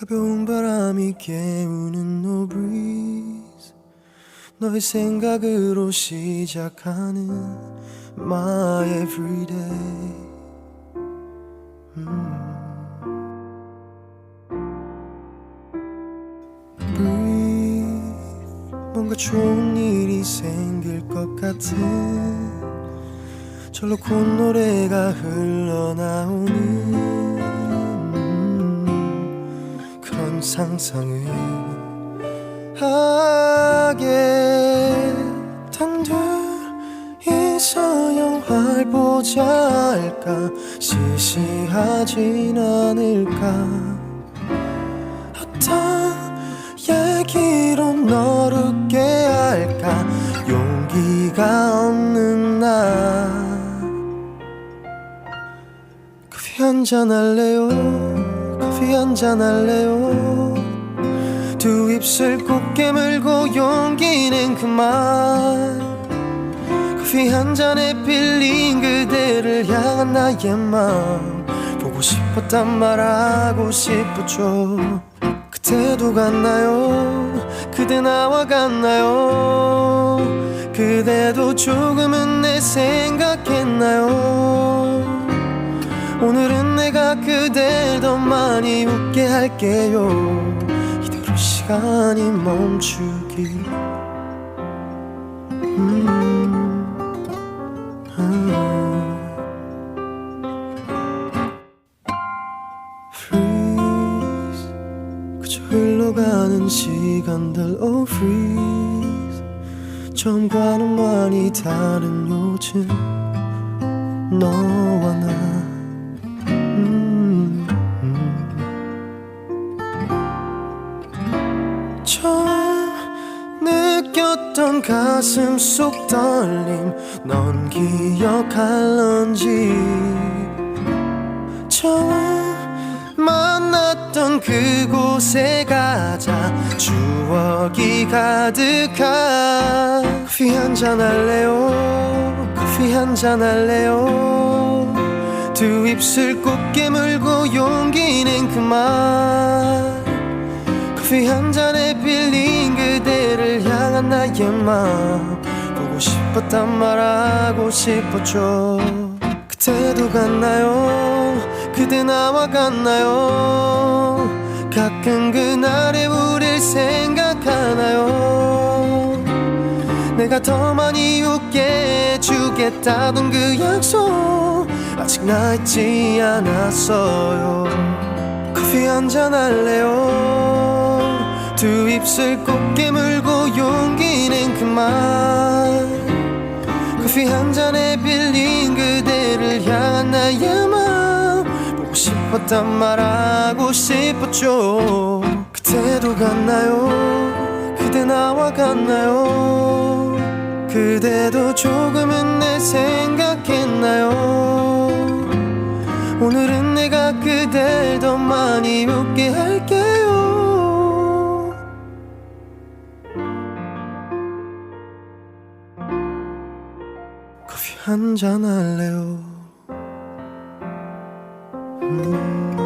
가벼운 바람이 깨우는 no breeze 너의 생각으로 시작하는 my everyday. breathe. 뭔가 좋은 일이 생길 것 같은 절로 콧노래가 흘러나오는 상상을 하게 단둘이서 영화를 보자 할까? 시시하진 않을까? 얘기로 너를 웃게 할까? 용기가 없는 나. 커피 한잔 할래요 커피 한잔 할래요? 두 입술 꼭 깨물고 용기는 그만. 커피 한 잔에 빌린 그대를 향한 나의 마음. 보고 싶었단 말하고 싶었죠. 그때도 같나요? 그대 나와 같나요? 그대도 조금은 내 생각했나요 오늘은 내가 그댈 더 많이 웃게 할게요. 이대로 시간이 멈추기. 시간들 oh freeze. 처음과는 많이 다른 요즘. 너와 나 느꼈던 가슴 속 떨림 넌 기억할런지. 처음 만났던 그곳에 가자. 추억이 가득한 커피 한잔 할래요? 커피 한잔 할래요? 두 입술 꼭 깨물고 용기는 그만 커피 한 잔에 빌린 그대를 향한 나의 마음. 보고 싶었단 말하고 싶었죠. 그때도 같나요? 그대 나와 같나요? 가끔 그날의 우릴 생각하나요? 내가 더 많이 웃게 해주겠다던 그 약속 아직 나 잊지 않았어요 커피 한잔 할래요? 두 입술 꼭 깨물고 용기는 그만 커피 한 잔에 빌린 그대를 향한 나의 마음 보고 싶었단 말하고 싶었죠. 그때도 같나요? 그대 나와 같나요? 그대도 조금은 내 생각했나요? 오늘은 내가 그댈 더 많이 웃게 할게요 커피 한 잔 할래요 음.